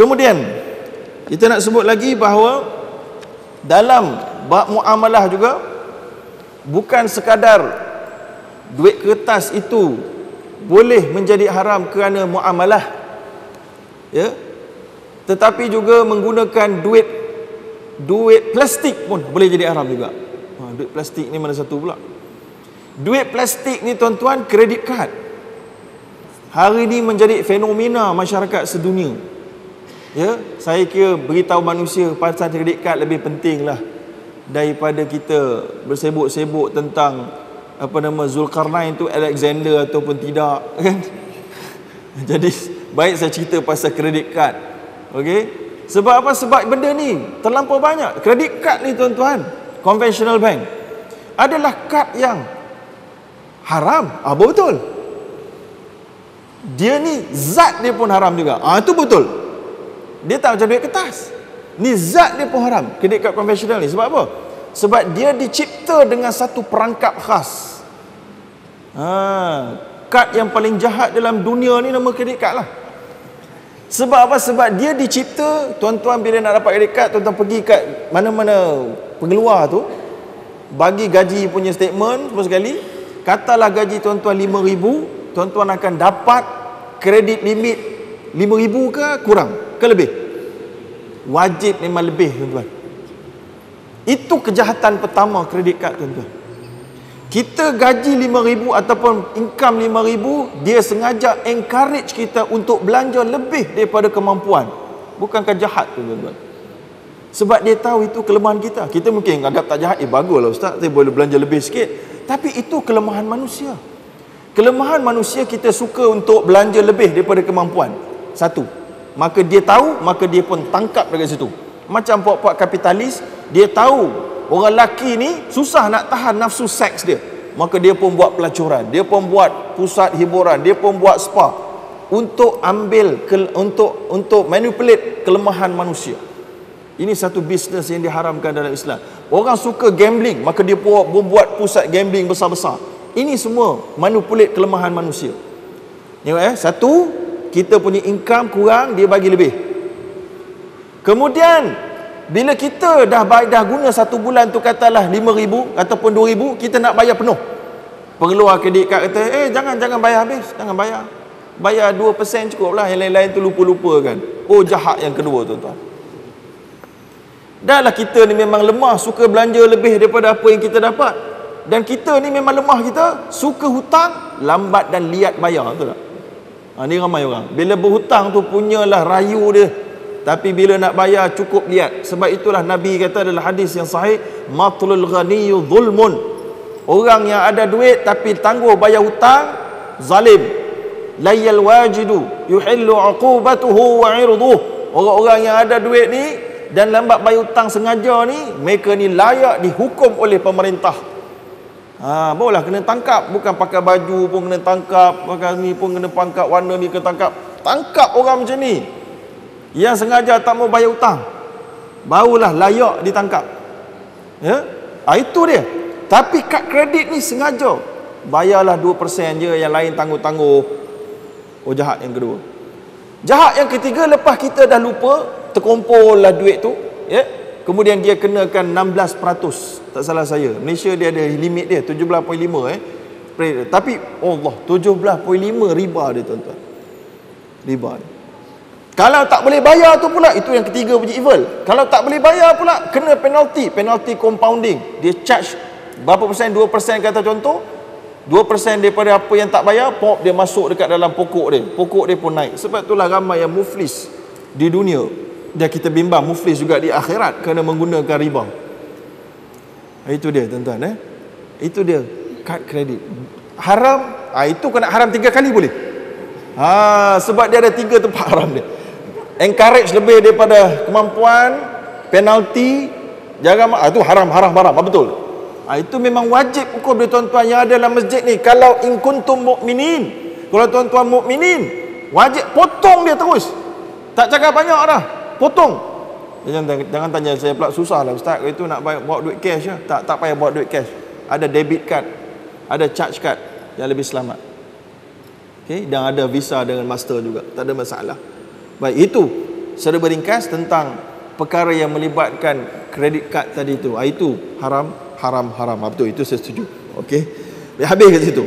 kemudian kita nak sebut lagi bahawa dalam bab muamalah juga bukan sekadar duit kertas itu boleh menjadi haram kerana muamalah ya tetapi juga menggunakan duit duit plastik pun boleh jadi haram juga. Ha, duit plastik ni mana satu pula? Duit plastik ni tuan-tuan kredit kad. Hari ini menjadi fenomena masyarakat sedunia ya saya kira beritahu manusia pasal kredit kad lebih penting lah daripada kita bersebut-sebut tentang apa nama Zulkarnain tu Alexander ataupun tidak kan? Jadi baik saya cerita pasal kredit kad okey? Sebab apa? Sebab benda ni terlampau banyak. Kredit kad ni tuan-tuan conventional bank adalah kad yang haram. Ah betul. Dia ni zat dia pun haram juga. Ah itu betul dia tak macam duit kertas. Ni zat dia pun haram. Kredit kad konvensional ni. Sebab apa? Sebab dia dicipta dengan satu perangkap khas. Ha, kad yang paling jahat dalam dunia ni nama kredit kad lah. Sebab apa? Sebab dia dicipta tuan-tuan bila nak dapat kredit kad tuan-tuan pergi kat mana-mana pengeluar tu bagi gaji punya statement semua sekali katalah gaji tuan-tuan 5000 tuan-tuan akan dapat kredit limit 5000 ke kurang? Ke lebih? Wajib memang lebih tuan-tuan. Itu kejahatan pertama kredit kad tuan-tuan. Kita gaji 5000 ataupun income 5000 dia sengaja encourage kita untuk belanja lebih daripada kemampuan. Bukankah jahat tuan-tuan? Sebab dia tahu itu kelemahan kita. Kita mungkin anggap tak jahat eh baguslah ustaz. Saya boleh belanja lebih sikit. Tapi itu kelemahan manusia. Kelemahan manusia kita suka untuk belanja lebih daripada kemampuan satu. Maka dia tahu maka dia pun tangkap dekat situ. Macam puak-puak kapitalis dia tahu orang lelaki ni susah nak tahan nafsu seks dia. Maka dia pun buat pelacuran dia pun buat pusat hiburan dia pun buat spa untuk ambil untuk untuk manipulate kelemahan manusia. Ini satu bisnes yang diharamkan dalam Islam. Orang suka gambling maka dia pun buat pusat gambling besar-besar. Ini semua manipulate kelemahan manusia. Tengok eh satu kita punya income kurang dia bagi lebih. Kemudian bila kita dah dah guna satu bulan tu katalah 5000 ataupun 2000 kita nak bayar penuh. Pengeluar kredit kad kata eh jangan jangan bayar habis jangan bayar. Bayar 2% cukup lah yang lain-lain tu lupa-lupa kan. Oh jahat yang kedua tuan-tuan. Dahlah kita ni memang lemah suka belanja lebih daripada apa yang kita dapat. Dan kita ni memang lemah kita suka hutang lambat dan liat bayar betul tak Ha, ni ramai orang. Bila berhutang tu punyalah rayu dia. Tapi bila nak bayar cukup lihat. Sebab itulah Nabi kata adalah hadis yang sahih. Matlul ghaniyu zulmun. Orang yang ada duit tapi tangguh bayar hutang. Zalim. Layal wajidu. Yuhillu uqubatuhu wa irduh. Orang-orang yang ada duit ni. Dan lambat bayar hutang sengaja ni. Mereka ni layak dihukum oleh pemerintah. Ha, bolehlah kena tangkap. Bukan pakai baju pun kena tangkap. Pakai ni pun kena pangkap. Warna ni kena tangkap. Tangkap orang macam ni. Yang sengaja tak mau bayar hutang. Barulah layak ditangkap. Ya? Ha, itu dia. Tapi kad kredit ni sengaja. Bayarlah 2% je. Yang lain tangguh-tangguh. Oh jahat yang kedua. Jahat yang ketiga lepas kita dah lupa. Terkumpul lah duit tu. Ya? Kemudian dia kenakan 16% tak salah saya. Malaysia dia ada limit dia 17.5 eh. Tapi Allah 17.5 riba dia tuan-tuan. Riba. Dia. Kalau tak boleh bayar tu pula itu yang ketiga punya evil. Kalau tak boleh bayar pula kena penalty, penalty compounding. Dia charge berapa persen? 2% kata contoh. 2% daripada apa yang tak bayar, pop dia masuk dekat dalam pokok dia. Pokok dia pun naik. Sebab itulah ramai yang muflis di dunia dia kita bimbang muflis juga di akhirat kerana menggunakan riba. Itu dia tuan-tuan eh. Itu dia kad kredit. Haram, ah itu kena haram tiga kali boleh. Ha sebab dia ada tiga tempat haram dia. Encourage lebih daripada kemampuan, penalti, jangan ah itu haram haram haram, ah, betul. Ah itu memang wajib hukum dia tuan-tuan yang ada dalam masjid ni. Kalau in kuntum mukminin, kalau tuan-tuan mukminin, wajib potong dia terus. Tak cakap banyak dah potong jangan, jangan tanya saya pula susah lah ustaz itu nak bayar, bawa duit cash ya? tak tak payah bawa duit cash ada debit card ada charge card yang lebih selamat okay? dan ada visa dengan master juga tak ada masalah baik itu secara beringkas tentang perkara yang melibatkan kredit kad tadi tu. Ah, itu haram, haram, haram. Ah, betul, itu saya setuju. Okey. Habis kat situ.